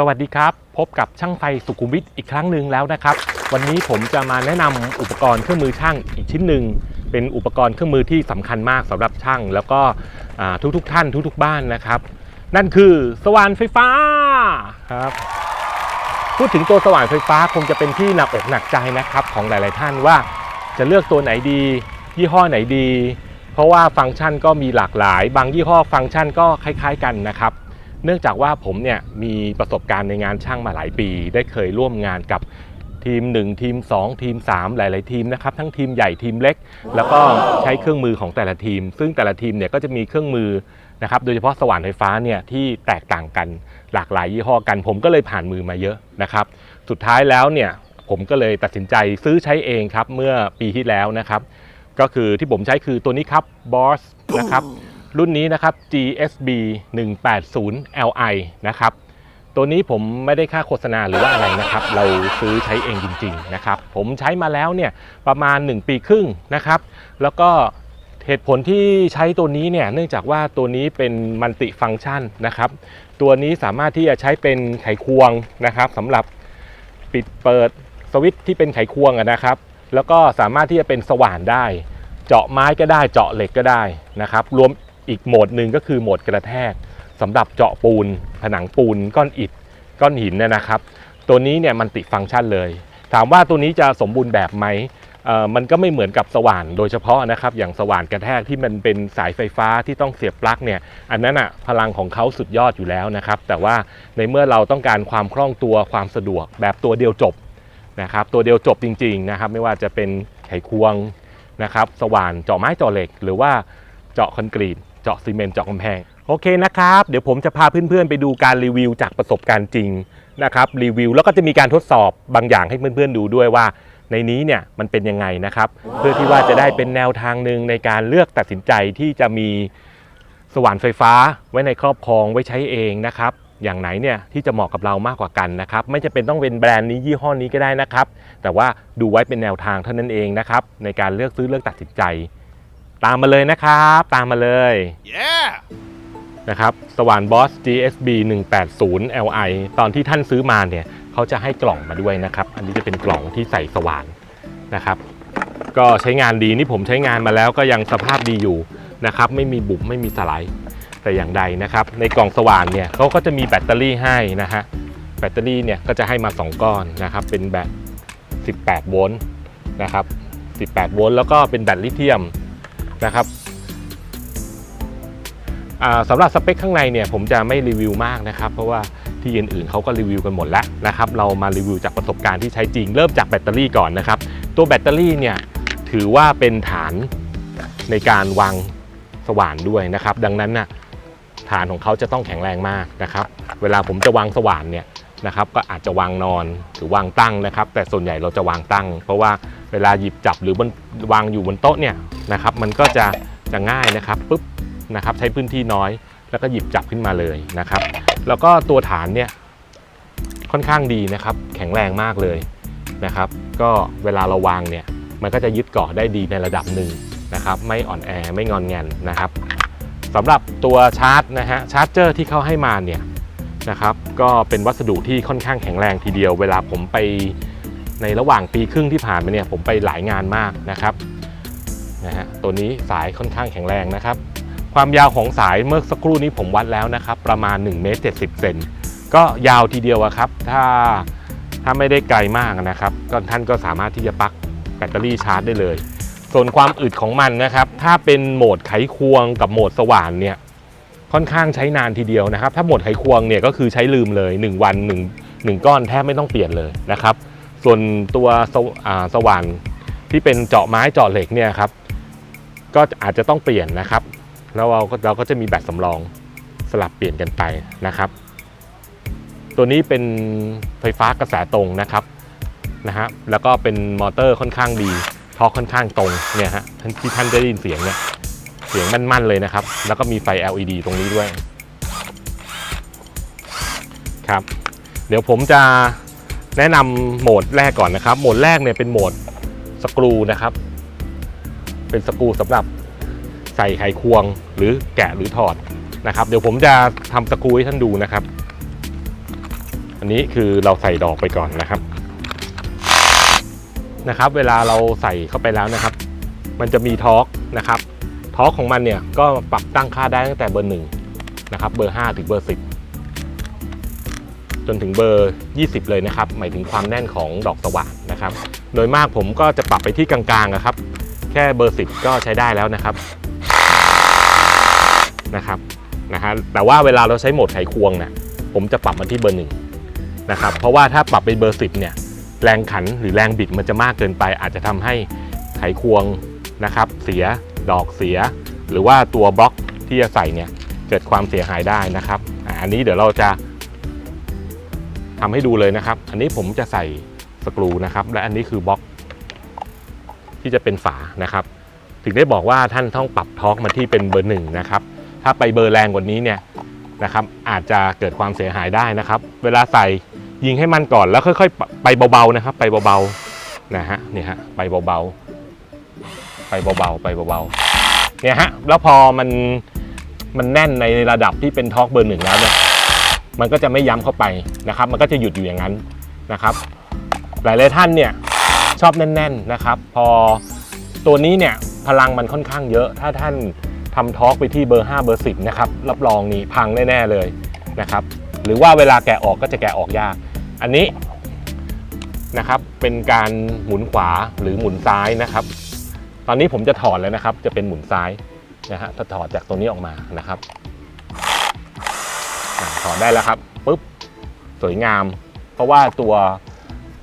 สวัสดีครับ พบกับช่างไฟสุขุมวิทอีกครั้งหนึ่งแล้วนะครับ วันนี้ผมจะมาแนะนำอุปกรณ์เครื่องมือช่างอีกชิ้นหนึ่งเป็นอุปกรณ์เครื่องมือที่สำคัญมากสำหรับช่าง แล้วก็อ่าทุกๆท่านทุกๆบ้านนะครับ นั่นคือสว่านไฟฟ้าครับพูดถึงตัวสว่านไฟฟ้าคงจะเป็นที่หนักอกหนักใจนะครับของหลาย ๆ ท่านว่าจะเลือกตัวไหนดี ยี่ห้อไหนดี เพราะว่าฟังก์ชันก็มีหลากหลาย บางยี่ห้อฟังก์ชันก็คล้าย ๆ กันนะครับ เนื่องจากว่าผมเนี่ยมีประสบการณ์ในงานช่างมาหลายปี ได้เคยร่วมงานกับทีม 1 ทีม 2 ทีม 3 หลาย ๆ ทีมนะครับทั้งทีมใหญ่ทีมเล็ก แล้วก็ใช้เครื่องมือของแต่ละทีม ซึ่งแต่ละทีมเนี่ยก็จะมีเครื่องมือนะครับโดยเฉพาะสว่านไฟฟ้าเนี่ยที่แตกต่างกันหลากหลายยี่ห้อกัน ผมก็เลยผ่านมือมาเยอะนะครับ สุดท้ายแล้วเนี่ยผมก็เลยตัดสินใจซื้อใช้เองครับเมื่อปีที่แล้วนะครับ ก็คือที่ผมใช้คือตัวนี้ครับ Boss นะครับ รุ่นนี้นะครับ GSB 180 Li นะครับ ตัวนี้ผมไม่ได้ค่าโฆษณาหรือว่าอะไรนะครับ เราซื้อใช้เองจริงๆนะครับ ผมใช้มาแล้วเนี่ยประมาณ 1 ปีครึ่งนะครับ แล้วก็เหตุผลที่ใช้ตัวนี้เนี่ยเนื่องจากว่าตัวนี้เป็นมัลติฟัง c t ชันนะครับ ตัวนี้สามารถที่จะใช้เป็นไขควงนะครับสำหรับปิดเปิดสวิตช์ที่เป็นไขควงนะครับ แล้วก็สามารถที่จะเป็นสว่านได้ เจาะไม้ก็ได้เจาะเหล็กก็ได้นะครับ รวม อีกโหมดหนึ่งก็คือโหมดกระแทกสำหรับเจาะปูน ผนังปูนก้อนอิฐก้อนหินเนยนะครับ ตัวนี้เนี่ยมันติฟังก์ชันเลย ถามว่าตัวนี้จะสมบูรณ์แบบไหมมันก็ไม่เหมือนกับสว่านโดยเฉพาะนะครับ อย่างสว่านกระแทกที่มันเป็นสายไฟฟ้าที่ต้องเสียบปลั๊กเนี่ย อันนั้นอะพลังของเขาสุดยอดอยู่แล้วนะครับ แต่ว่าในเมื่อเราต้องการความคล่องตัวความสะดวกแบบตัวเดียวจบนะครับ ตัวเดียวจบจริง ๆนะครับ ไม่ว่าจะเป็นไขควงนะครับ สว่านเจาะไม้เจาะเหล็ก หรือว่าเจาะคอนกรีต เจาะซีเมนต์เจาะกำแพง โอเคนะครับ เดี๋ยวผมจะพาเพื่อนๆ ไปดูการรีวิวจากประสบการณ์จริงนะครับรีวิวแล้วก็จะมีการทดสอบบางอย่างให้เพื่อนๆดูด้วยว่า ในนี้เนี่ยมันเป็นยังไงนะครับ เพื่อที่ว่าจะได้เป็นแนวทางหนึ่งในการเลือกตัดสินใจที่จะมีสว่านไฟฟ้าไว้ในครอบครองไว้ใช้เองนะครับ อย่างไหนเนี่ยที่จะเหมาะกับเรามากกว่ากันนะครับ ไม่จะเป็นต้องเป็นแบรนด์นี้ยี่ห้อนี้ก็ได้นะครับ แต่ว่าดูไว้เป็นแนวทางเท่านั้นเองนะครับในการเลือกซื้อเลือกตัดสินใจ ตามมาเลยนะครับ ตามมาเลย Yeah! นะครับสว่านบอส GSB 180 Li ตอนที่ท่านซื้อมาเนี่ยเขาจะให้กล่องมาด้วยนะครับ อันนี้จะเป็นกล่องที่ใส่สว่านนะครับ ก็ใช้งานดีนี่ผมใช้งานมาแล้วก็ยังสภาพดีอยู่นะครับ ไม่มีบุบไม่มีสไลด์แต่อย่างใดนะครับ ในกล่องสว่านเนี่ยเขาก็จะมีแบตเตอรี่ให้นะฮะแบตเตอรี่เนี่ยก็จะให้มา 2 ก้อนนะครับ เป็นแบต 18 โวลต์นะครับ 18 โวลต์แล้วก็เป็นแบตลิเธียม นะครับสำหรับสเปคข้างในเนี่ยผมจะไม่รีวิวมากนะครับ เพราะว่าที่อื่นๆเขาก็รีวิวกันหมดแล้วนะครับเรามารีวิวจากประสบการณ์ที่ใช้จริงเริ่มจากแบตเตอรี่ก่อนนะครับ ตัวแบตเตอรี่เนี่ยถือว่าเป็นฐานในการวางสว่านด้วยนะครับ ดังนั้นน่ะฐานของเขาจะต้องแข็งแรงมากนะครับ เวลาผมจะวางสว่านเนี่ย นะครับก็อาจจะวางนอนหรือวางตั้งนะครับ แต่ส่วนใหญ่เราจะวางตั้ง เพราะว่าเวลาหยิบจับหรือบนวางอยู่บนโต๊ะเนี่ยนะครับ มันก็จะจะง่ายนะครับปุ๊บนะครับ ใช้พื้นที่น้อย แล้วก็หยิบจับขึ้นมาเลยนะครับ แล้วก็ตัวฐานเนี่ยค่อนข้างดีนะครับ แข็งแรงมากเลยนะครับ ก็เวลาเราวางเนี่ยมันก็จะยึดเกาะได้ดีในระดับหนึ่งนะครับ ไม่อ่อนแอไม่งอนแงนนะครับสำหรับตัวชาร์จนะฮะชาร์จเจอร์ที่เขาให้มาเนี่ย นะครับ ก็เป็นวัสดุที่ค่อนข้างแข็งแรงทีเดียว เวลาผมไปในระหว่างปีครึ่งที่ผ่านมาเนี่ยผมไปหลายงานมากนะครับนะฮะตัวนี้สายค่อนข้างแข็งแรงนะครับ ความยาวของสายเมื่อสักครู่นี้ผมวัดแล้วนะครับ ประมาณ1เมตร70เซนก็ยาวทีเดียวอะครับ ถ้าถ้าไม่ได้ไกลมากนะครับ ก็ท่านก็สามารถที่จะปลั๊กแบตเตอรี่ชาร์จได้เลย ส่วนความอึดของมันนะครับ ถ้าเป็นโหมดไขควงกับโหมดสว่านเนี่ย ค่อนข้างใช้นานทีเดียวนะครับ ถ้าหมดไขควงเนี่ยก็คือใช้ลืมเลย 1 วัน1 1ก้อนแทบไม่ต้องเปลี่ยนเลยนะครับ ส่วนตัวสว่าสว่านที่เป็นเจาะไม้เจาะเหล็กเนี่ยครับ ก็อาจจะต้องเปลี่ยนนะครับ แล้วเราก็เราก็จะมีแบตสำรองสลับเปลี่ยนกันไปนะครับ ตัวนี้เป็นไฟฟ้ากระแสตรงนะครับนะฮะแล้วก็เป็นมอเตอร์ค่อนข้างดีทอร์คค่อนข้างตรงเนี่ยฮะท่านที่ท่านได้ยินเสียงเนี่ย เสียงมั่นๆเลยนะครับ แล้วก็มีไฟ LED ตรงนี้ด้วยครับ เดี๋ยวผมจะแนะนำโหมดแรกก่อนนะครับ โหมดแรกเนี่ยเป็นโหมดสกรูนะครับ เป็นสกรูสำหรับใส่ไขควงหรือแกะหรือถอดนะครับ เดี๋ยวผมจะทำสกรูให้ท่านดูนะครับ อันนี้คือเราใส่ดอกไปก่อนนะครับนะครับ เวลาเราใส่เข้าไปแล้วนะครับ มันจะมีทอร์กนะครับ ทอร์กของมันเนี่ยก็ปรับตั้งค่าได้ตั้งแต่เบอร์หนึ่งนะครับเบอร์ 5 ถึงเบอร์ 10 จนถึงเบอร์ 20 เลยนะครับ หมายถึงความแน่นของดอกสว่านนะครับ โดยมากผมก็จะปรับไปที่กลางๆนะครับ แค่เบอร์ 10 ก็ใช้ได้แล้วนะครับนะครับนะฮะแต่ว่าเวลาเราใช้โหมดไขควงเนี่ยผมจะปรับมาที่เบอร์หนึ่งนะครับเพราะว่าถ้าปรับไปเบอร์10เนี่ยแรงขันหรือแรงบิดมันจะมากเกินไป อาจจะทำให้ไขควงนะครับเสีย ดอกเสีย หรือว่าตัวบล็อกที่จะใส่เนี่ยเกิดความเสียหายได้นะครับอันนี้เดี๋ยวเราจะทำให้ดูเลยนะครับ อันนี้ผมจะใส่สกรูนะครับ และอันนี้คือบล็อก ที่จะเป็นฝานะครับ ถึงได้บอกว่าท่านต้องปรับทอร์กมาที่เป็นเบอร์หนึ่งนะครับ ถ้าไปเบอร์แรงกว่านี้เนี่ยนะครับ อาจจะเกิดความเสียหายได้นะครับ เวลาใส่ยิงให้มันก่อนแล้วค่อย ๆ ไปเบาๆนะครับ ไปเบาๆนะฮะนี่ฮะไปเบาๆ ไปเบาๆไปเบาๆเนี่ยฮะแล้วพอมันมันแน่นในระดับที่เป็นทอร์กเบอร์หนึ่งแล้วเนี่ยมันก็จะไม่ย้ำเข้าไปนะครับ มันก็จะหยุดอยู่อย่างนั้นนะครับ หลายๆท่านเนี่ยชอบแน่น ๆนะครับ พอตัวนี้เนี่ยพลังมันค่อนข้างเยอะ ถ้าท่านทำทอร์กไปที่เบอร์ 5 เบอร์ 10 นะครับ รับรองนี่พังแน่ๆเลยนะครับ หรือว่าเวลาแกะออกก็จะแกะออกยาก อันนี้นะครับเป็นการหมุนขวาหรือหมุนซ้ายนะครับ ตอนนี้ผมจะถอดแล้วนะครับ จะเป็นหมุนซ้ายนะฮะถ้าถอดจากตัวนี้ออกมานะครับถอดได้แล้วครับปุ๊บสวยงาม เพราะว่าตัว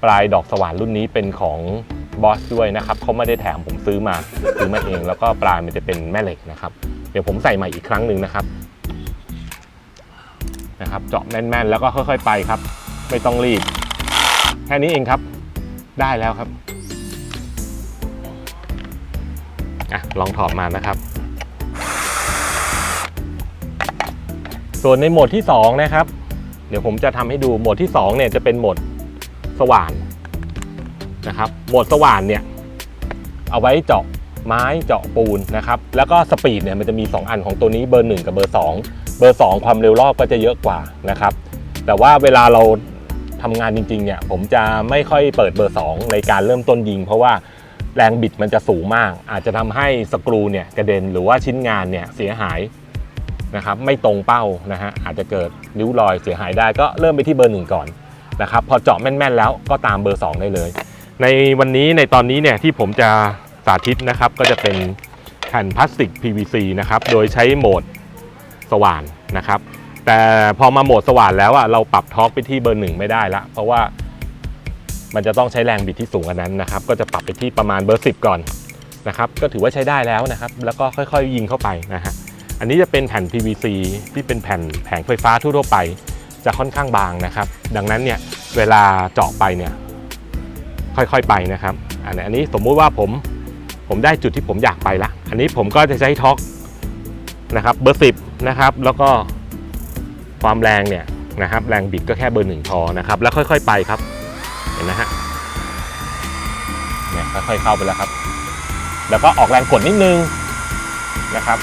ปลายดอกสว่านรุ่นนี้เป็นของบอสด้วยนะครับเขาไม่ได้แถมผมซื้อมาซื้อมาเองแล้วก็ปลายมันจะเป็นแม่เหล็กนะครับ เดี๋ยวผมใส่ใหม่อีกครั้งหนึ่งนะครับนะครับ เจาะแม่นๆ แล้วก็ค่อยๆไปครับ ไม่ต้องรีบ แค่นี้เองครับ ได้แล้วครับ อะลองถอดมานะครับ ส่วนในโหมดที่ 2 นะครับ เดี๋ยวผมจะทำให้ดูโหมดที่2เนี่ยจะเป็นโหมดสว่านนะครับ โหมดสว่านเนี่ยเอาไว้เจาะไม้เจาะปูนนะครับ แล้วก็สปีดเนี่ยมันจะมี 2 อันของตัวนี้เบอร์ 1 กับเบอร์ 2 เบอร์ 2 ความเร็วรอบก็จะเยอะกว่านะครับ แต่ว่าเวลาเราทำงานจริงๆเนี่ยผมจะไม่ค่อยเปิดเบอร์ 2 ในการเริ่มต้นยิง เพราะว่า แรงบิดมันจะสูงมาก อาจจะทำให้สกรูเนี่ยกระเด็นหรือว่าชิ้นงานเนี่ยเสียหายนะครับไม่ตรงเป้านะฮะอาจจะเกิดริ้วรอยเสียหายได้ก็เริ่มไปที่เบอร์หนึ่งก่อนนะครับพอเจาะแม่นๆแล้วก็ตามเบอร์ 2 ได้เลย ในวันนี้ในตอนนี้เนี่ยที่ผมจะสาธิตนะครับก็จะเป็นแผ่นพลาสติก PVC นะครับโดยใช้โหมดสว่านนะครับแต่พอมาโหมดสว่านแล้วอะเราปรับท็อกไปที่เบอร์หนึ่งไม่ได้ละเพราะว่า มันจะต้องใช้แรงบิดที่สูงกว่านั้นนะครับ ก็จะปรับไปที่ประมาณเบอร์ 10 ก่อนนะครับ ก็ถือว่าใช้ได้แล้วนะครับ แล้วก็ค่อยๆยิงเข้าไปนะฮะ อันนี้จะเป็นแผ่น PVC ที่เป็นแผ่นแผงไฟฟ้าทั่วไป จะค่อนข้างบางนะครับ ดังนั้นเนี่ยเวลาเจาะไปเนี่ยค่อยๆไปนะครับ อันนี้สมมุติว่าผมผมได้จุดที่ผมอยากไปละ อันนี้ผมก็จะใช้ท็อกนะครับเบอร์10นะครับ แล้วก็ความแรงเนี่ยนะครับแรงบิดก็แค่เบอร์หนึ่งพอนะครับ แล้วค่อยๆไปครับ เห็นไหมฮะเนี่ยค่อยๆเข้าไปแล้วครับ แล้วก็ออกแรงกดนิดนึงนะครับ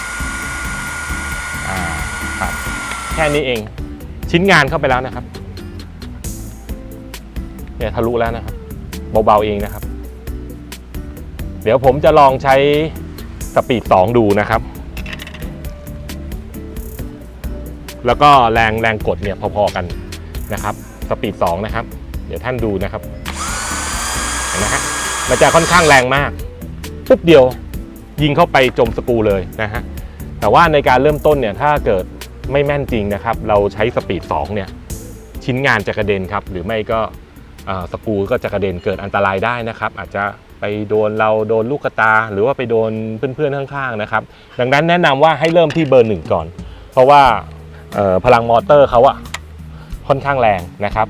อ่าครับแค่นี้เองชิ้นงานเข้าไปแล้วนะครับเนี่ยทะลุแล้วนะครับเบาๆเองนะครับ เดี๋ยวผมจะลองใช้สปีด 2 ดูนะครับ แล้วก็แรงแรงกดเนี่ยพอๆกันนะครับ สปีด 2 นะครับ ดี๋ยวท่านดูนะครับเห็นไหมฮะมันจะค่อนข้างแรงมากปุ๊บเดียวยิงเข้าไปจมสกูเลยนะฮะแต่ว่าในการเริ่มต้นเนี่ยถ้าเกิดไม่แม่นจริงนะครับ เราใช้สปีด2เนี่ยชิ้นงานจะกระเด็นครับ หรือไม่ก็สกูก็จะกระเด็นเกิดอันตรายได้นะครับ อาจจะไปโดนเราโดนลูกตา หรือว่าไปโดนเพื่อนๆข้างๆนะครับ ดังนั้นแนะนำว่าให้เริ่มที่เบอร์หนึ่งก่อน เพราะว่าพลังมอเตอร์เขาอะค่อนข้างแรงนะครับ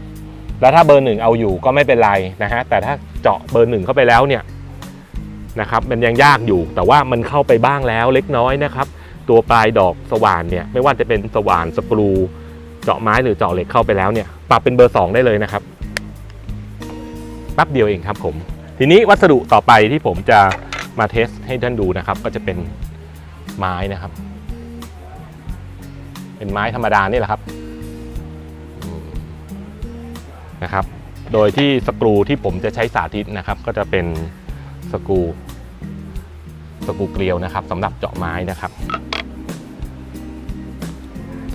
แล้วถ้าเบอร์หนึ่งเอาอยู่ก็ไม่เป็นไรนะฮะแต่ถ้าเจาะเบอร์หนึ่งเข้าไปแล้วเนี่ยนะครับมันยังยากอยู่แต่ว่ามันเข้าไปบ้างแล้วเล็กน้อยนะครับ ตัวปลายดอกสว่านเนี่ยไม่ว่าจะเป็นสว่านสกรูเจาะไม้หรือเจาะเหล็กเข้าไปแล้วเนี่ยปรับเป็นเบอร์ 2 ได้เลยนะครับแป๊บเดียวเองครับผม ทีนี้วัสดุต่อไปที่ผมจะมาเทสให้ท่านดูนะครับ ก็จะเป็นไม้นะครับ เป็นไม้ธรรมดานี่แหละครับ นะครับ โดยที่สกรูที่ผมจะใช้สาธิตนะครับ ก็จะเป็นสกรูสกรูเกลียวนะครับสำหรับเจาะไม้นะครับ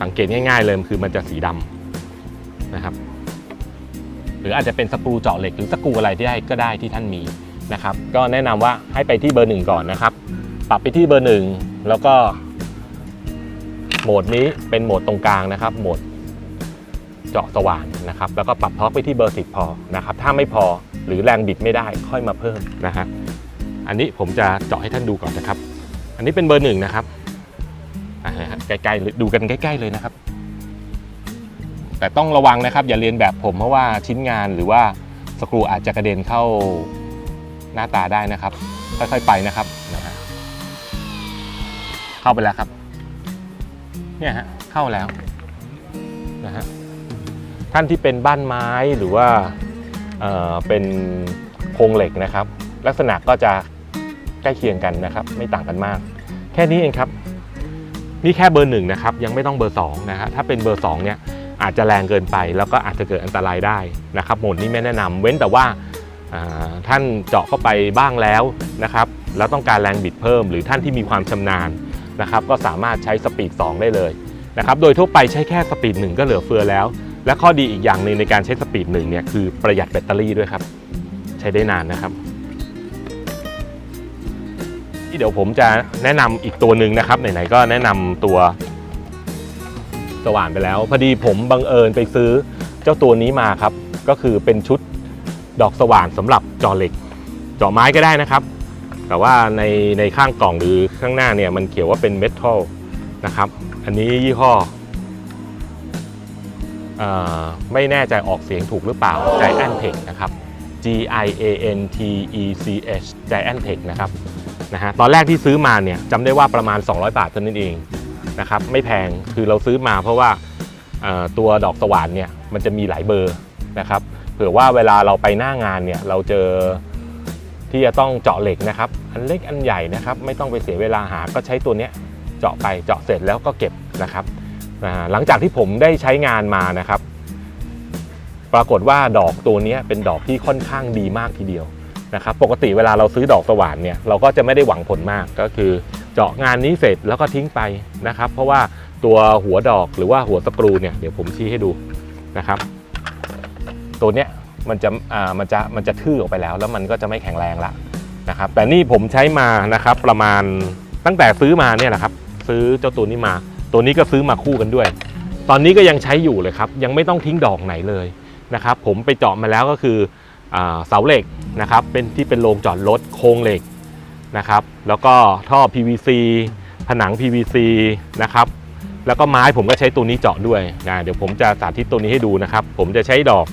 สังเกตง่าย ๆ เลยคือมันจะสีดำนะครับ หรืออาจจะเป็นสกรูเจาะเหล็กหรือสกรูอะไรที่ได้ก็ได้ที่ท่านมีนะครับ ก็แนะนำว่าให้ไปที่เบอร์หนึ่งก่อนนะครับ ปรับไปที่เบอร์หนึ่งแล้วก็โหมดนี้เป็นโหมดตรงกลางนะครับ โหมดเจาะสว่าน นะครับแล้วก็ปรับท็อกไปที่เบอร์10พอนะครับถ้าไม่พอหรือแรงบิดไม่ได้ค่อยมาเพิ่มนะฮะอันนี้ผมจะเจาะให้ท่านดูก่อนนะครับ อันนี้เป็นเบอร์หนึ่งนะครับใกล้ๆดูกันใกล้ ๆ เลยนะครับ แต่ต้องระวังนะครับ อย่าเรียนแบบผมเพราะว่าชิ้นงานหรือว่าสกรูอาจจะกระเด็นเข้าหน้าตาได้นะครับ ค่อยๆไปนะครับนะฮะเข้าไปแล้วครับ เนี่ยฮะเข้าแล้วนะฮะ ท่านที่เป็นบ้านไม้หรือว่าเเป็นโครงเหล็กนะครับ ลักษณะก็จะใกล้เคียงกันนะครับ ไม่ต่างกันมาก แค่นี้เองครับ นี่แค่เบอร์หนึ่งนะครับ ยังไม่ต้องเบอร์สองนะฮะถ้าเป็นเบอร์สองเนี่ยอาจจะแรงเกินไปแล้วก็อาจจะเกิดอันตรายได้นะครับโหมดนี้ไม่แนะนำเว้นแต่ว่าาท่านเจาะเข้าไปบ้างแล้วนะครับแล้วต้องการแรงบิดเพิ่ม หรือท่านที่มีความชำนาญนะครับ ก็สามารถใช้สปีด2ได้เลยนะครับ โดยทั่วไปใช้แค่สปีด1ก็เหลือเฟือแล้ว และข้อดีอีกอย่างหนึ่งในการใช้สปีด1เนี่ยคือประหยัดแบตเตอรี่ด้วยครับ ใช้ได้นานนะครับ ที่เดี๋ยวผมจะแนะนำอีกตัวหนึ่งนะครับไหนๆก็แนะนำตัวสว่านไปแล้ว พอดีผมบังเอิญไปซื้อเจ้าตัวนี้มาครับ ก็คือเป็นชุดดอกสว่านสำหรับเจอเหล็กเจาะไม้ก็ได้นะครับ แต่ว่าในในข้างกล่องหรือข้างหน้าเนี่ยมันเขียนว่าเป็นเมทัลนะครับ อันนี้ยี่ห้อ ไม่แน่ใจออกเสียงถูกหรือเปล่า Giant Tech นะครับ G I A N T E C H Giant Tech นะครับนะฮะตอนแรกที่ซื้อมาเนี่ยจำได้ว่าประมาณ 200 บาทเท่านั้นเองนะครับไม่แพงคือเราซื้อมาเพราะว่าตัวดอกสว่านเนี่ยมันจะมีหลายเบอร์นะครับเผื่อว่าเวลาเราไปหน้างานเนี่ยเราเจอที่จะต้องเจาะเหล็กนะครับ อันเล็กอันใหญ่นะครับ ไม่ต้องไปเสียเวลาหาก็ใช้ตัวเนี้ยเจาะไปเจาะเสร็จแล้วก็เก็บนะครับ อ่าหลังจากที่ผมได้ใช้งานมานะครับ ปรากฏว่าดอกตัวนี้เป็นดอกที่ค่อนข้างดีมากทีเดียวนะครับ ปกติเวลาเราซื้อดอกสว่านเนี่ยเราก็จะไม่ได้หวังผลมากก็คือ เจาะงานนี้เสร็จแล้วก็ทิ้งไปนะครับ เพราะว่าตัวหัวดอกหรือว่าหัวสกรูเนี่ยเดี๋ยวผมชี้ให้ดูนะครับ ตัวเนี้ยมันจะอ่ามันจะมันจะทื่อออกไปแล้ว แล้วมันก็จะไม่แข็งแรงละนะครับ แต่นี่ผมใช้มานะครับประมาณตั้งแต่ซื้อมาเนี่ยแหละครับ ซื้อเจ้าตัวนี้มา ตัวนี้ก็ซื้อมาคู่กันด้วย ตอนนี้ก็ยังใช้อยู่เลยครับ ยังไม่ต้องทิ้งดอกไหนเลยนะครับ ผมไปเจาะมาแล้วก็คือเสาเหล็กนะครับ เป็นที่เป็นโรงจอดรถโครงเหล็กนะครับ แล้วก็ท่อ PVC ผนัง PVC นะครับ แล้วก็ไม้ผมก็ใช้ตัวนี้เจาะด้วยนะเดี๋ยวผมจะสาธิตตัวนี้ให้ดูนะครับ ผมจะใช้ดอก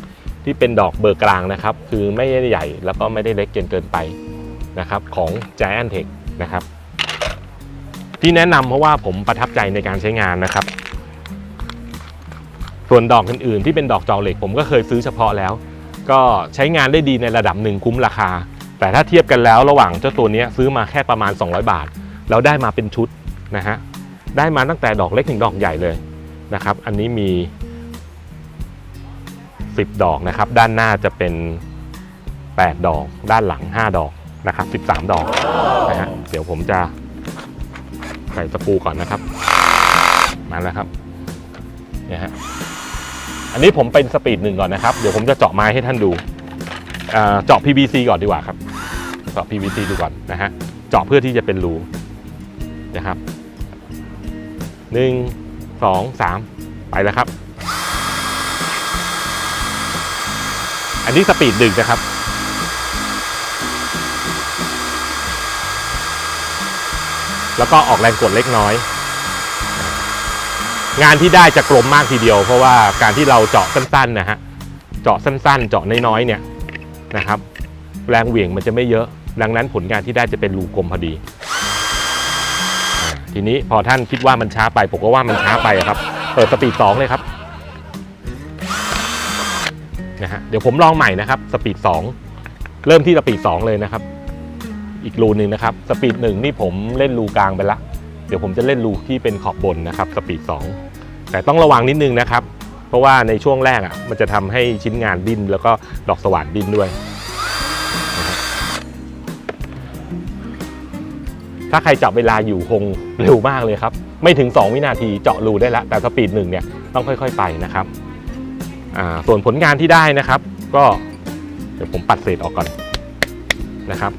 ที่เป็นดอกเบอร์กลางนะครับ คือไม่ได้ใหญ่แล้วก็ไม่ได้เล็กเกินเกินไปนะครับของ Giant Tech นะครับ ที่แนะนำเพราะว่าผมประทับใจในการใช้งานนะครับ ส่วนดอกอื่นๆที่เป็นดอกจอกเหล็ก ผมก็เคยซื้อเฉพาะแล้ว ก็ใช้งานได้ดีในระดับหนึ่งคุ้มราคา แต่ถ้าเทียบกันแล้วระหว่างเจ้าตัวนี้ซื้อมาแค่ประมาณ 200 บาท แล้วได้มาเป็นชุดนะฮะได้มาตั้งแต่ดอกเล็กถึงดอกใหญ่เลยนะครับ อันนี้มี 10 ดอกนะครับ ด้านหน้าจะเป็น 8 ดอก ด้านหลัง 5 ดอกนะครับ 13 ดอกนะฮะเดี๋ยวผมจะ ใส่ตะปูก่อนนะครับ มาแล้วครับเนี่ยฮะอันนี้ผมเป็นสปีดหนึ่งก่อนนะครับ เดี๋ยวผมจะเจาะไม้ให้ท่านดูเจาะ PVC ก่อนดีกว่าครับ เจาะ PVC ดูก่อนนะฮะ เจาะเพื่อที่จะเป็นรูนะครับหนึ่งสองสามไปแล้วครับ อันนี้สปีดดึงนะครับ แล้วก็ออกแรงกดเล็กน้อย งานที่ได้จะกลมมากทีเดียว เพราะว่าการที่เราเจาะสั้นๆนะฮะเจาะสั้นๆ เจาะน้อยๆเนี่ยนะครับ แรงเหวี่ยงมันจะไม่เยอะ ดังนั้นผลงานที่ได้จะเป็นรูกลมพอดี ทีนี้พอท่านคิดว่ามันช้าไปผมก็ว่ามันช้าไปครับ เปิดสปีด2เลยครับนะฮะเดี๋ยวผมลองใหม่นะครับสปีด2เริ่มที่สปีด2เลยนะครับ อีกรูหนึ่งนะครับสปีดหนึ่งนี่ผมเล่นรูกลางไปละ เดี๋ยวผมจะเล่นรูที่เป็นขอบบนนะครับสปีด2แต่ต้องระวังนิดนึงนะครับ เพราะว่าในช่วงแรกอะมันจะทำให้ชิ้นงานดิ้นแล้วก็ดอกสว่านดิ้นด้วย ถ้าใครจับเวลาอยู่คงเร็วมากเลยครับ ไม่ถึง 2 วินาทีเจาะรูได้แล้วแต่สปีดหนึ่งเนี่ยต้องค่อย ๆ ไปนะครับอ่าส่วนผลงานที่ได้นะครับ ก็เดี๋ยวผมปัดเศษออกก่อนนะครับ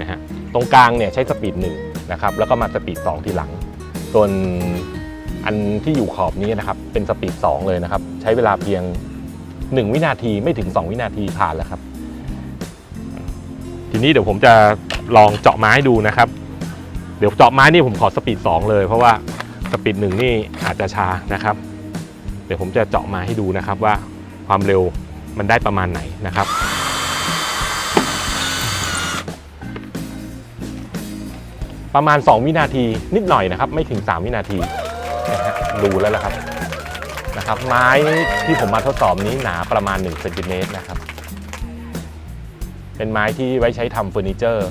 นะฮะ ตรงกลางเนี่ยใช้สปีดหนึ่งนะครับแล้วก็มาสปีด 2 ทีหลัง ส่วนอันที่อยู่ขอบนี้นะครับเป็นสปีด 2 เลยนะครับ ใช้เวลาเพียง 1 วินาทีไม่ถึง 2 วินาทีผ่านแล้วครับ ทีนี้เดี๋ยวผมจะลองเจาะไม้ดูนะครับ เดี๋ยวเจาะไม้นี่ผมขอสปีด 2 เลย เพราะว่าสปีดหนึ่งนี่อาจจะช้านะครับ เดี๋ยวผมจะเจาะมาให้ดูนะครับว่าความเร็วมันได้ประมาณไหนนะครับ ประมาณ 2 วินาทีนิดหน่อยนะครับ ไม่ถึง 3 วินาทีนะฮะดูแล้วละครับนะครับ ไม้ที่ผมมาทดสอบนี้หนาประมาณ1เซนติเมตรนะครับ เป็นไม้ที่ไว้ใช้ทำเฟอร์นิเจอร์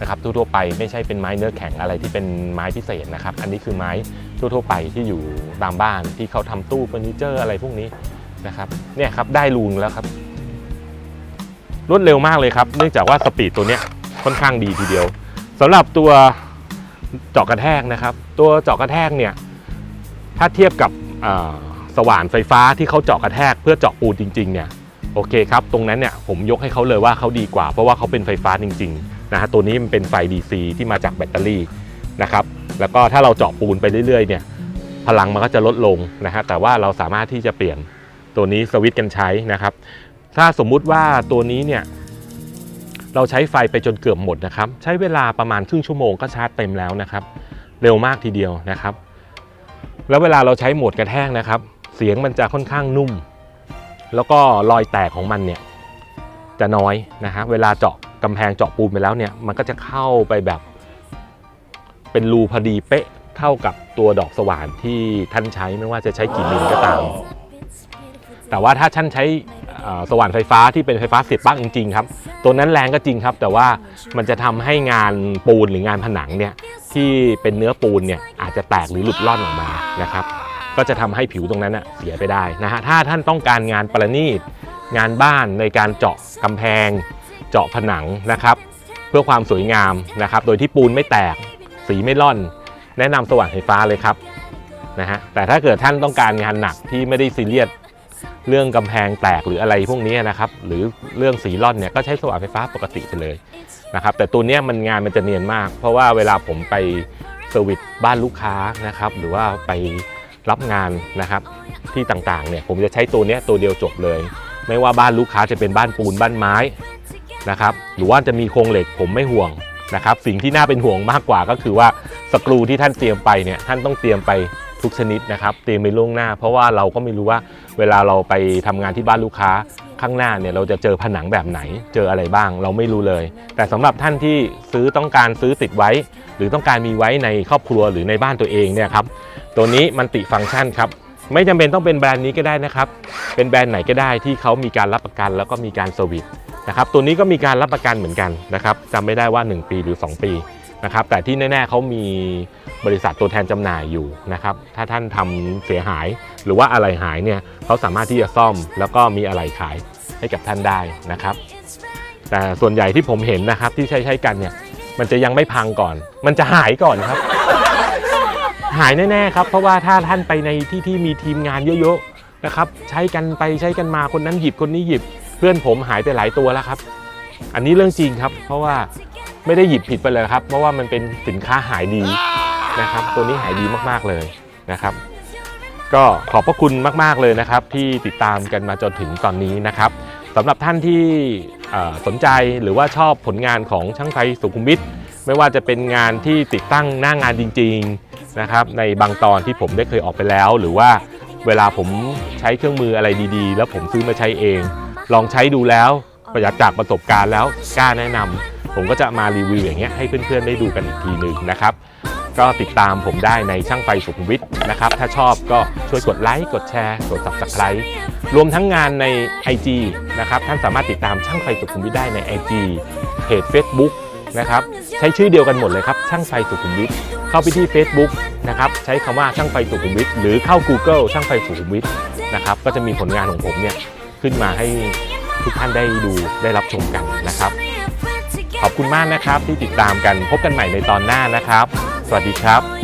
นะครับทั่วๆไปไม่ใช่เป็นไม้เนื้อแข็งอะไรที่เป็นไม้พิเศษนะครับ อันนี้คือไม้ทั่วๆไปที่อยู่ตามบ้านที่เขาทำตู้เฟอร์นิเจอร์อะไรพวกนี้นะครับเนี่ยครับได้ลูนแล้วครับ รวดเร็วมากเลยครับ เนื่องจากว่าสปีดตัวเนี้ยค่อนข้างดีทีเดียวสำหรับตัว เจาะกระแทกนะครับ ตัวเจาะกระแทกเนี่ยถ้าเทียบกับสว่านไฟฟ้าที่เขาเจาะกระแทกเพื่อเจาะปูนจริงๆเนี่ยโอเคครับ ตรงนั้นเนี่ยผมยกให้เขาเลยว่าเขาดีกว่า เพราะว่าเขาเป็นไฟฟ้าจริงๆนะฮะตัวนี้มันเป็นไฟ DC ที่มาจากแบตเตอรี่นะครับแล้วก็ถ้าเราเจาะปูนไปเรื่อยๆเนี่ยพลังมันก็จะลดลงนะฮะแต่ว่าเราสามารถที่จะเปลี่ยนตัวนี้สวิตช์กันใช้นะครับ ถ้าสมมุติว่าตัวนี้เนี่ย เราใช้ไฟไปจนเกือบหมดนะครับ ใช้เวลาประมาณครึ่งชั่วโมงก็ชาร์จเต็มแล้วนะครับ เร็วมากทีเดียวนะครับ แล้วเวลาเราใช้โหมดกระแทกนะครับ เสียงมันจะค่อนข้างนุ่ม แล้วก็รอยแตกของมันเนี่ยจะน้อยนะฮะเวลาเจาะกำแพงเจาะปูนไปแล้วเนี่ยมันก็จะเข้าไปแบบ เป็นรูพอดีเป๊ะเท่ากับตัวดอกสว่านที่ท่านใช้ไม่ว่าจะใช้กี่มิลก็ตาม แต่ว่าถ้าท่านใช้ สว่านไฟฟ้าที่เป็นไฟฟ้าเสียบปลั๊กจริงๆครับ ตัวนั้นแรงก็จริงครับ แต่ว่ามันจะทำให้งานปูนหรืองานผนังเนี่ยที่เป็นเนื้อปูนเนี่ยอาจจะแตกหรือหลุดล่อนออกมานะครับ ก็จะทำให้ผิวตรงนั้นเสียไปได้นะฮะถ้าท่านต้องการงานประณีตงานบ้านในการเจาะกำแพง เจาะผนังนะครับ เพื่อความสวยงามนะครับ โดยที่ปูนไม่แตกสีไม่ล่อน แนะนำสว่านไฟฟ้าเลยครับนะฮะแต่ถ้าเกิดท่านต้องการงานหนักที่ไม่ได้ซีเรียส เรื่องกำแพงแตกหรืออะไรพวกนี้นะครับ หรือเรื่องสีร่อนเนี่ยก็ใช้สว่านไฟฟ้าปกติไปเลยนะครับแต่ตัวนี้มันงานมันจะเนียนมาก เพราะว่าเวลาผมไปเซอร์วิสบ้านลูกค้านะครับ หรือว่าไปรับงานนะครับที่ต่างๆเนี่ยผมจะใช้ตัวนี้ตัวเดียวจบเลย ไม่ว่าบ้านลูกค้าจะเป็นบ้านปูนบ้านไม้นะครับหรือว่าจะมีโครงเหล็กผมไม่ห่วงนะครับ สิ่งที่น่าเป็นห่วงมากกว่าก็คือว่าสกรูที่ท่านเตรียมไปเนี่ยท่านต้องเตรียมไป ทุกชนิดนะครับเตรียมไปล่วงหน้า เพราะว่าเราก็ไม่รู้ว่าเวลาเราไปทำงานที่บ้านลูกค้าข้างหน้าเนี่ยเราจะเจอผนังแบบไหน เจออะไรบ้าง เราไม่รู้เลย แต่สำหรับท่านที่ซื้อต้องการซื้อติดไว้ หรือต้องการมีไว้ในครอบครัวหรือในบ้านตัวเองเนี่ยครับตัวนี้มันติฟังก์ชันครับไม่จำเป็นต้องเป็นแบรนด์นี้ก็ได้นะครับ เป็นแบรนด์ไหนก็ได้ที่เขามีการรับประกันแล้วก็มีการเซอร์วิสนะครับ ตัวนี้ก็มีการรับประกันเหมือนกันนะครับจำไม่ได้ว่า 1 ปีหรือ 2 ปี นะครับแต่ที่แน่ๆเขามีบริษัทตัวแทนจำหน่ายอยู่นะครับถ้าท่านทำเสียหายหรือว่าอะไรหายเนี่ยเขาสามารถที่จะซ่อมแล้วก็มีอะไรขายให้กับท่านได้นะครับ แต่ส่วนใหญ่ที่ผมเห็นนะครับที่ใช้ใช้กันเนี่ยมันจะยังไม่พังก่อน มันจะหายก่อนครับ หายแน่ๆครับเพราะว่าถ้าท่านไปในที่ที่มีทีมงานเยอะๆนะครับใช้กันไปใช้กันมาคนนั้นหยิบคนนี้หยิบ เพื่อนผมหายไปหลายตัวแล้วครับ อันนี้เรื่องจริงครับ เพราะว่า ไม่ได้หยิบผิดไปเลยครับ เพราะว่ามันเป็นสินค้าหายดีนะครับ ตัวนี้หายดีมากๆเลยนะครับ ก็ขอบพระคุณมากๆเลยนะครับ ที่ติดตามกันมาจนถึงตอนนี้นะครับสำหรับท่านที่สนใจหรือว่าชอบผลงานของช่างไฟสุขุมวิทไม่ว่าจะเป็นงานที่ติดตั้งหน้างานจริง ๆนะครับ ในบางตอนที่ผมได้เคยออกไปแล้ว หรือว่าเวลาผมใช้เครื่องมืออะไรดีๆ แล้วผมซื้อมาใช้เอง ลองใช้ดูแล้วประหยัดจากประสบการณ์แล้วกล้าแนะนำ ผมก็จะมารีวิวอย่างเงี้ยให้เพื่อนๆได้ดูกันอีกทีหนึ่งนะครับ ก็ติดตามผมได้ในช่างไฟสุขุมวิทนะครับ ถ้าชอบก็ช่วยกดไลค์กดแชร์ กด subscribe รวมทั้งงานใน IG นะครับ ท่านสามารถติดตามช่างไฟสุขุมวิทได้ใน IG เพจ Facebook นะครับใช้ชื่อเดียวกันหมดเลยครับ ช่างไฟสุขุมวิทเข้าไปที่ Facebook นะครับใช้คำว่าช่างไฟสุขุมวิทหรือเข้า Google ช่างไฟสุขุมวิทนะครับก็จะมีผลงานของผมเนี่ยขึ้นมาให้ทุกท่านได้ดูได้รับชมกันนะครับ ขอบคุณมากนะครับที่ติดตามกันพบกันใหม่ในตอนหน้านะครับ สวัสดีครับ